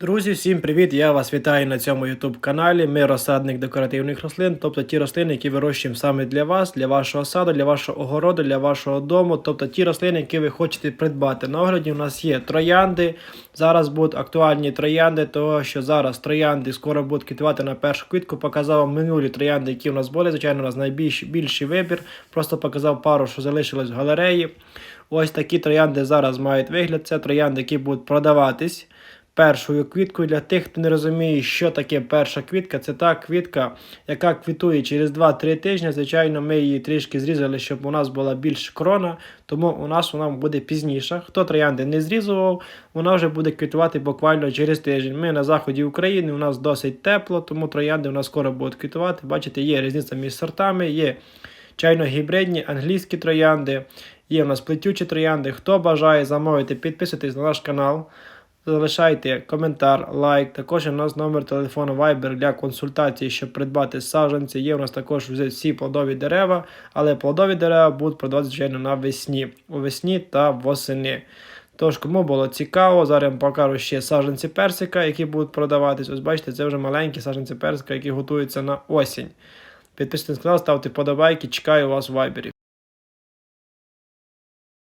Друзі, всім привіт! Я вас вітаю на цьому YouTube каналі. Ми розсадник декоративних рослин, тобто ті рослини, які вирощуємо саме для вас, для вашого саду, для вашого огороду, для вашого дому, тобто ті рослини, які ви хочете придбати. На огляді у нас є троянди. Зараз будуть актуальні троянди, того що зараз троянди скоро будуть квітувати на першу квітку. Показав вам минулі троянди, які у нас були. Звичайно, у нас найбільший більший вибір. Просто показав пару, що залишилось в галереї. Ось такі троянди зараз мають вигляд. Це троянди, які будуть продаватись першою квіткою. Для тих, хто не розуміє, що таке перша квітка, це та квітка, яка квітує через 2-3 тижні. Звичайно, ми її трішки зрізали, щоб у нас була більш крона, тому у нас вона буде пізніше. Хто троянди не зрізував, вона вже буде квітувати буквально через тиждень. Ми на заході України, у нас досить тепло, тому троянди у нас скоро будуть квітувати. Бачите, є різниця між сортами, є чайно-гібридні, англійські троянди. Є у нас плетючі троянди. Хто бажає замовити, підписуйтесь на наш канал. Залишайте коментар, лайк. Також у нас номер телефону Viber для консультації, щоб придбати саджанці. Є у нас також всі плодові дерева, але плодові дерева будуть продаватися, звичайно, навесні, у весні та восени. Тож, кому було цікаво, зараз я вам покажу ще саджанці персика, які будуть продаватись. Ось бачите, це вже маленькі саджанці персика, які готуються на осінь. Підписуйтесь на канал, ставте подобайки, чекаю вас в вайбері.